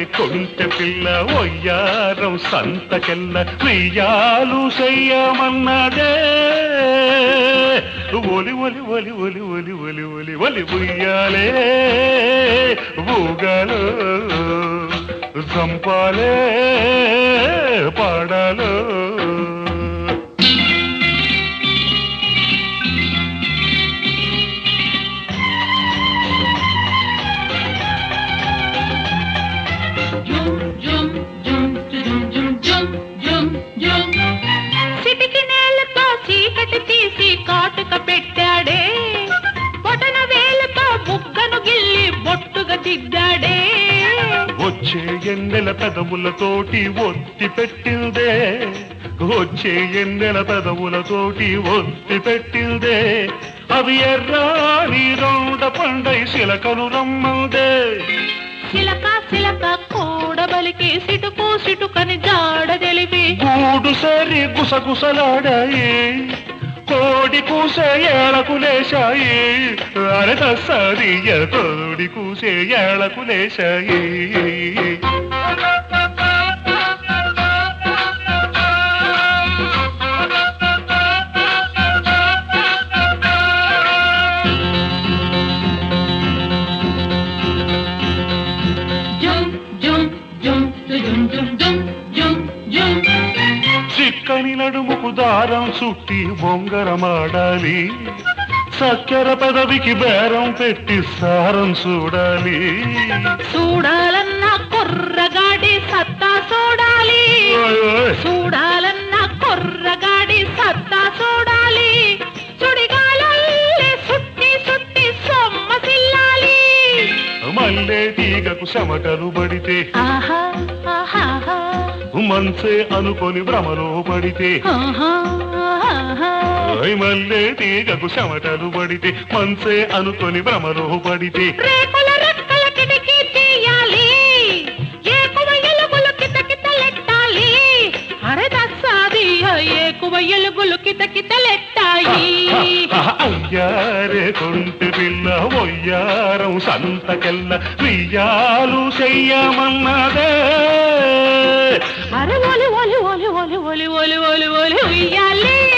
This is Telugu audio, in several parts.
అయ్యారే కొంటె పిల్ల ఒయ్యారం సంతకెల్ల వెయ్యాలు చెయ్యమన్నదే. ఒలి ఒలి ఒలి ఒలి ఒలి ఒలి ఒలి ఒలి ఉయ్యాలే ఊగాలో చంపాలే పాడాలో. ఎన్నెల పెదవులతోటి ఒత్తి పెట్టిందే వచ్చే ఎన్నెల పెదవులతోటి ఒత్తి పెట్టిందే అవి ఎర్రాని రౌండ పండై శిలకను రమ్మందే సిలక సిలక కూడబలికి సిటుకు సిటుకని జాడ తెలిపి. గూడు సరి గుసగుసలాడాయి. తోడి కూసే ఏళకులేశాయి అరత సరియ తోడి కూసే ఏళకులేశాయి బొంగరమాడాలి. చక్కెర పెదవికి బేరం పెట్టి సారం చూడాలి చూడాలన్న కుర్రగాడి సత్తా చూడాలి. చూడాలన్న కుర్రగాడి సత్తా చూడాలి మల్లె తీగకు చెమటలు పడితే ఆహా మనసే అనుకొని భ్రమలో పడితే. మల్లే తీగకు చెమటలు పడితే మనసే అనుకొని భ్రమలో పడితే. అయ్యారే కొంటి పిల్ల ఒయ్యారం సంతకెల్ల ప్రియాలు చెయ్యమన్నదే. అరే ఒలి ఒలి ఒలి ఒలి ఒలి ఒలి ఒలి ఒలి ఉయ్యాలి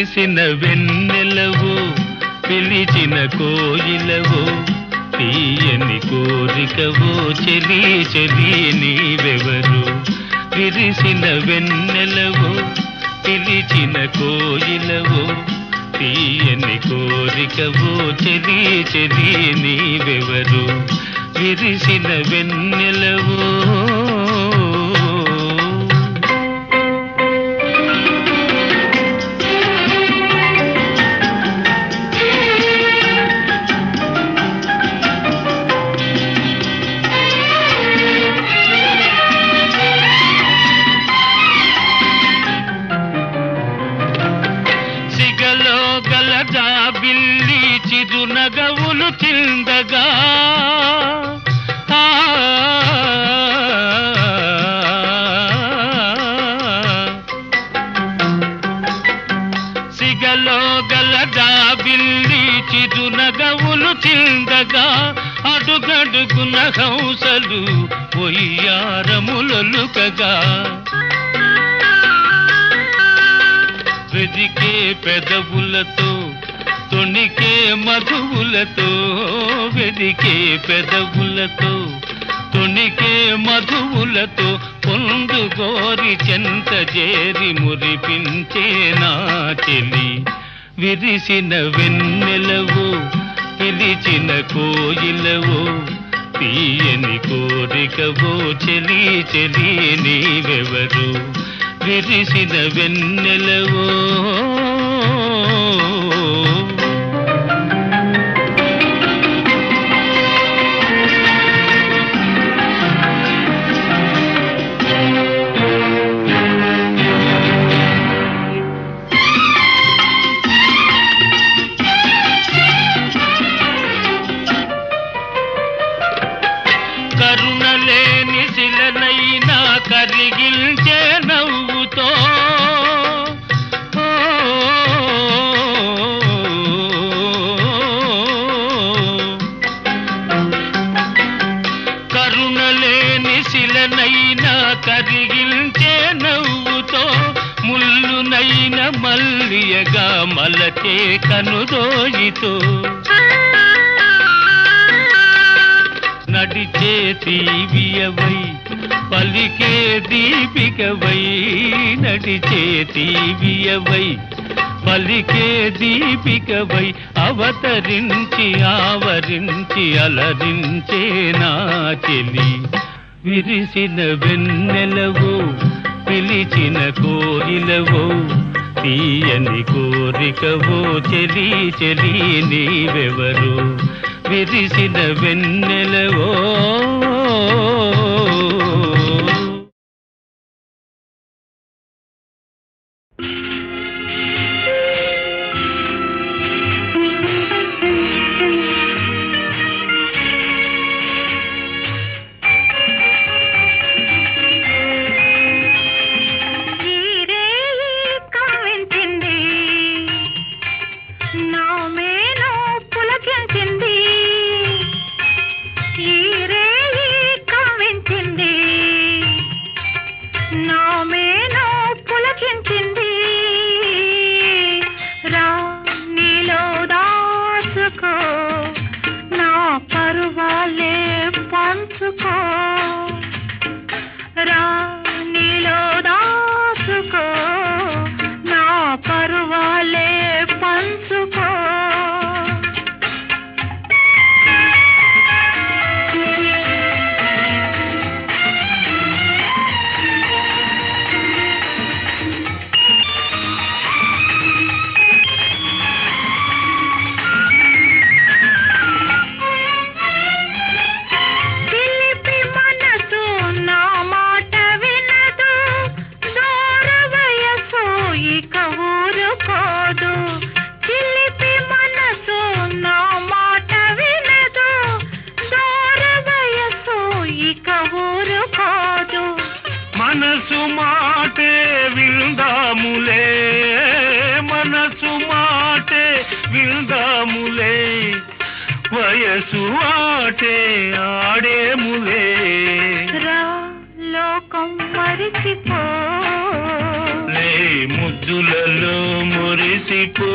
విరిసిన వెన్నెలవు పిలిచిన కోయిలవు తీయని కోరికవో చెలి చెలి నీవెవరు? విరిసిన వెన్నెలవు పిలిచిన కోయిలవు తీయని కోరికవో చెలి చెలి నీవెవరు? విరిసిన వెన్నెలవో. చిరునగవులు చిందగా అడుగడుగున హంసలు పొయ్యారములలుకగా వెదికే పెదవులతో తొణికే మధువులతో వెదికే పెదవులతో తొణికే మధువులతో పొందు గోరి చెంత చేరి మురిపించే నా చెలి. విరిసిన వెన్నెలవు ఇది చిన్న కోయిలవు. తీయని కోరికవో చెలి చెలి నీవెవరు? విరిసిన వెన్నెలవో. శిలనైనా కరిగించే నవ్వుతో ముల్లునైన మల్లియగా మలచే కనుదోయితో. నడిచే తీవియవై పలికే దీపికవై నడిచే తీవియవై పలికే దీపికవై అవతరించి ఆవరించి అలరించే నా చెలి. విరిసిన వెన్నెలవో పిలిచిన కోయిలవో తీయని కోరికవో చెలి చెలి నీవెవరు? విరిసిన వెన్నెలవో వయసు ఆటే ఆడేములే రా లోకం మరిచిపో. లే ముద్దులలో మురిసిపో.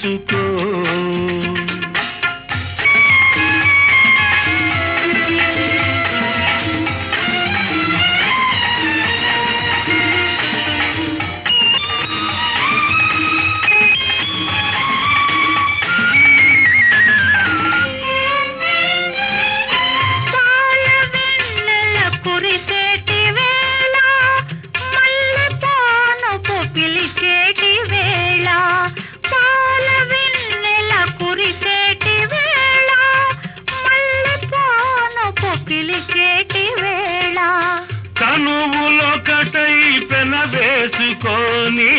चुको వేసుకొని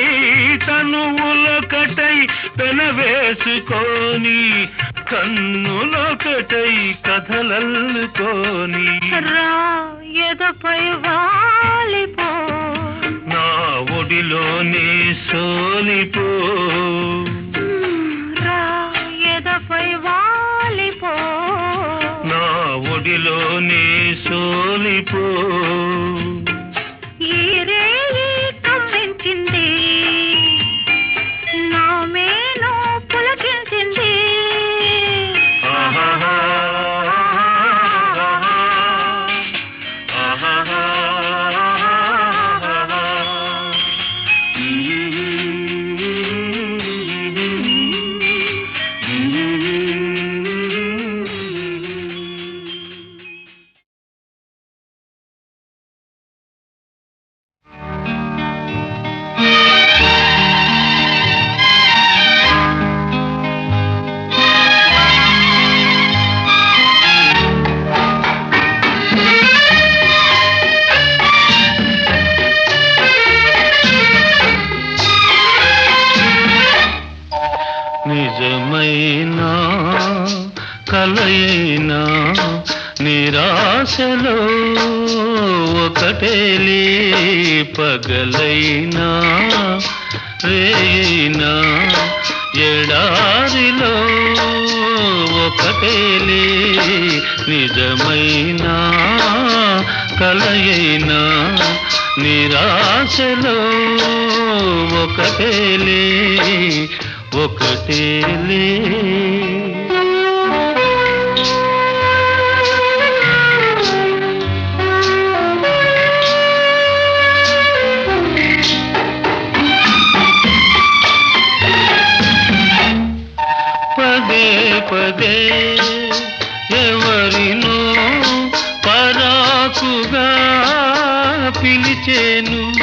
తనువులొకటై పెన వేసుకొని కన్నులొకటై కథలల్లుకొని రా ఎదపై వాలిపో. నా ఒడిలోని సోలిపో. రా ఎదపై వాలిపో. నా ఒడిలోని సోలిపో. ఒకటేలే పగలైనా రేయినా ఎడారిలో ఒకటేలే నిజమైనా కలయైనా నిరాశలో ఒకటేలే ఒకటేలే. పరాకుగా పిలిచేను.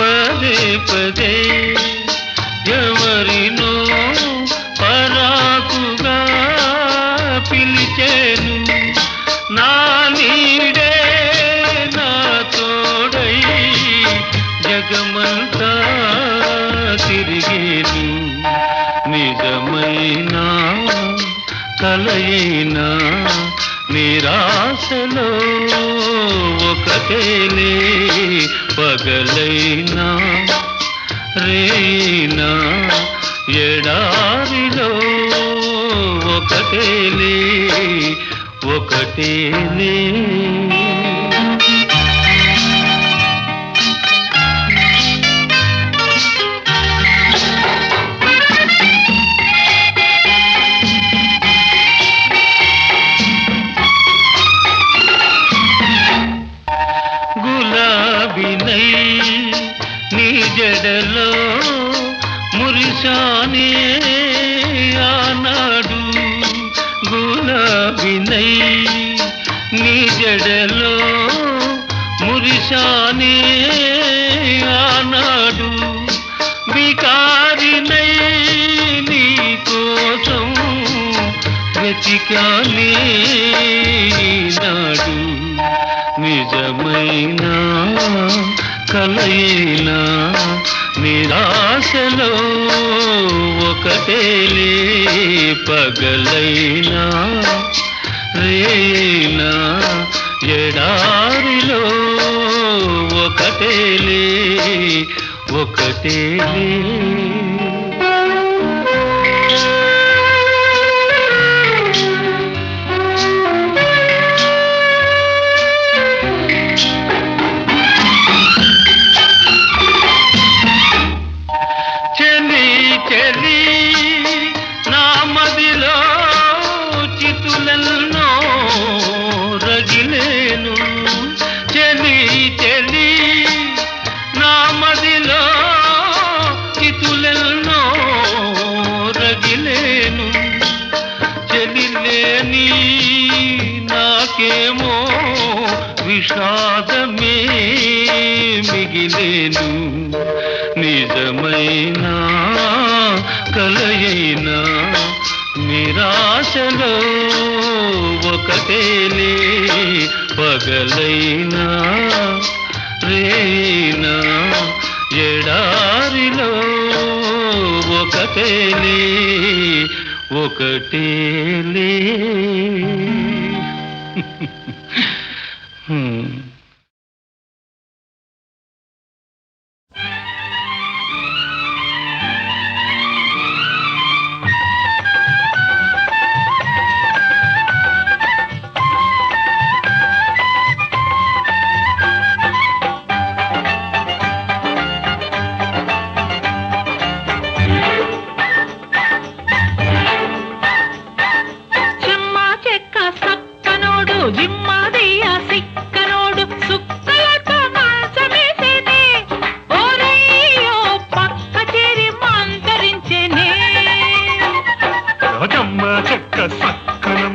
పదే పదే ఎవరినో పరాకుగా పిలిచేను. నా నీడే నా తోడై జగమంతా తిరిగేను. నిజమైనా కలయినా నిరాశలో ఒకటేలే పగలైనా రేనా ఎడారిలో ఒకటేలే ఒకటేనే పగలైనా రేనా ఎడారిలో ఒకటేలే ఒకటేలే. పగలైనా రేనా ఎడారిలో ఒకటేలే ఒకటేలే.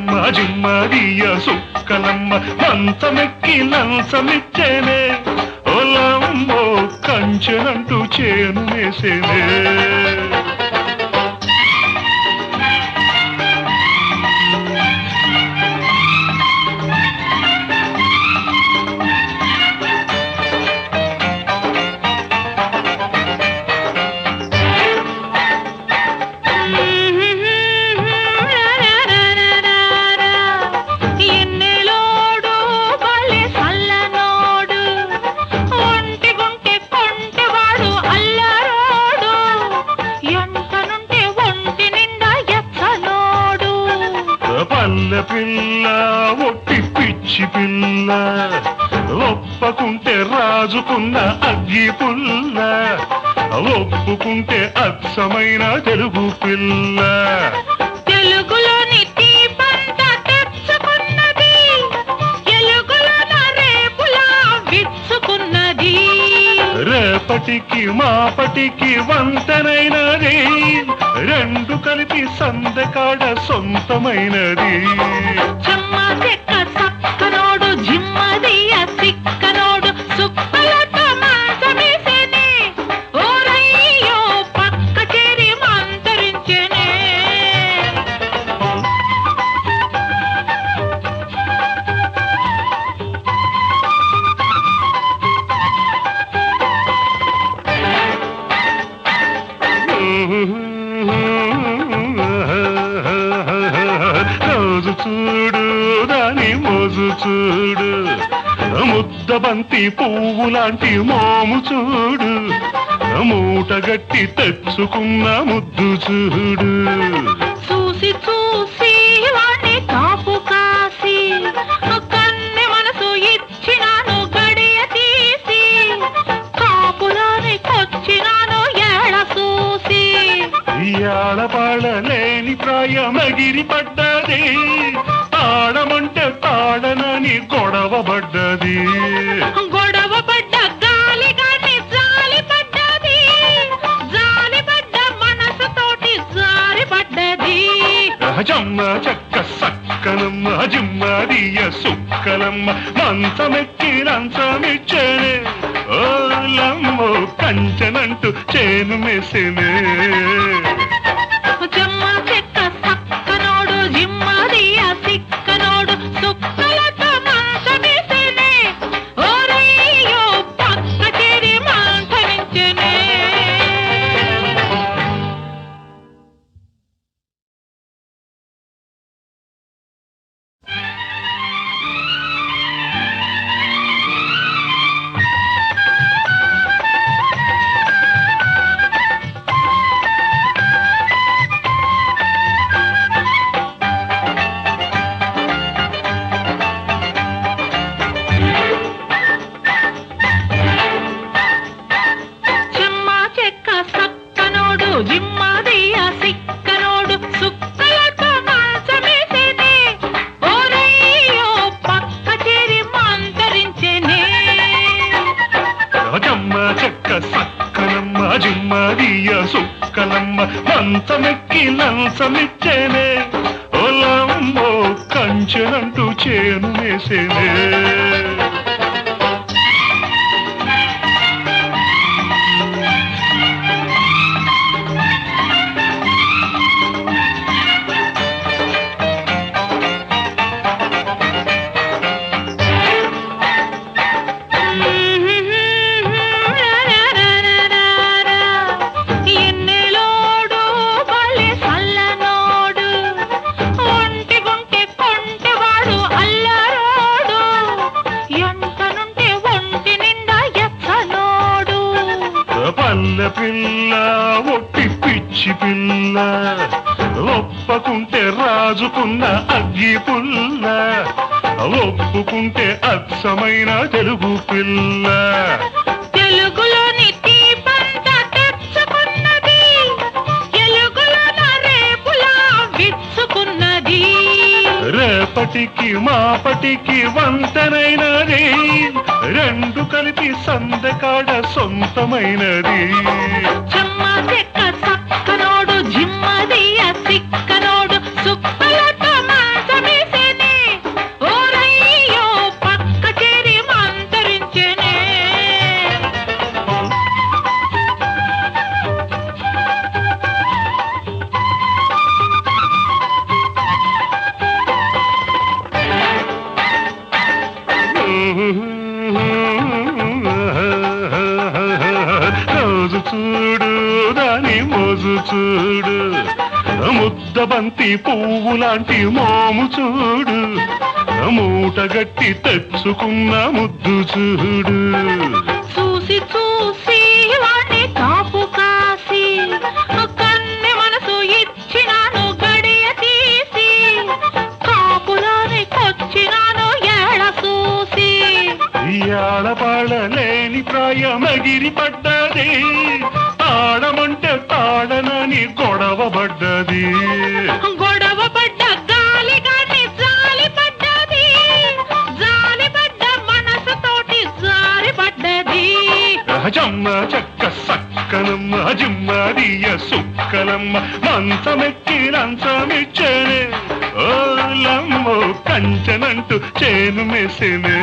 జిమ్మ జిమ్మదియ సుక్కలమ్మ మంచమెక్కి లంచమిచ్చేనే. ఒలమ్మో కంచెనంటూ చేను వేసేనే. పల్లె పిల్ల ఒట్టి పిచ్చి పిల్ల ఒప్పకుంటే రాజుకున్న అగ్గి పుల్ల ఒప్పుకుంటే అచ్చమైన తెలుగు పిల్ల. మాపటికి మాపటికి వంతనైనది. రెండు కలిపి సందకాడ సొంతమైనది. చెమ్మ చెక్క సక్కనోడు జిమ్మదియ సిక్కనోడు బంతి పువ్వు లాంటి మోము చూడు. మూట గట్టి తెచ్చుకున్న ముద్దు చూడు. చూసి చూసి వాణ్ణి కాపు కాసి కన్నె మనసు ఇచ్చినాను గడియ తీసి కాపులోని కొచ్చినాను చూసి. ఆడపాడలేని ప్రాయమగిరి పడ్డది ఆడమంటే తాడనని గొడవబడ్డది జమ్మ చక్క సక్కనమ్మ జిమ్మదియ సుక్కలమ్మ మంచమెక్కి లంచమిచ్చనే. ఓలమ్మో కంచనంటూ చేను మెసినే. మంచమెక్కి లంచమిచ్చేనే ఓలమ్మో కంచెనంటూ చేను వేసేనే. పిల్ల ఒప్పకుంటే రాజుకున్న అగ్గి పుల్ల ఒప్పుకుంటే అచ్చమైన తెలుగు పిల్ల. తెలుగులోని రేపటికి మాపటికి వంతనైనది రెండు కలిపి సందకాడ సొంతమైనది. చెమ్మ చెక్క జిమ్మదియ సిక్కనోడు సుక్కలతో బంతి పువ్వు లాంటి మోము చూడు. మూట గట్టి తెచ్చుకున్న ముద్దు చూడు. చూసి చూసి వాణ్ణి కాపు కాసి కన్నె మనసు ఇచ్చినాను గడియ తీసి కాపురానికొచ్చినాను ఏడ చూసి. ఇయాళపాడలేని ప్రాయమగిరి పడ్డది ఆడమంటే తాడనని గొడవబడ్డది గొడవ జమ్మ చక్క సక్కనమ్మ జిమ్మదియ సుక్కలమ్మ మంచమెక్కి లంచమిచ్చనే. ఓ లమ్మో కంచనంటూ చేను మెసినే.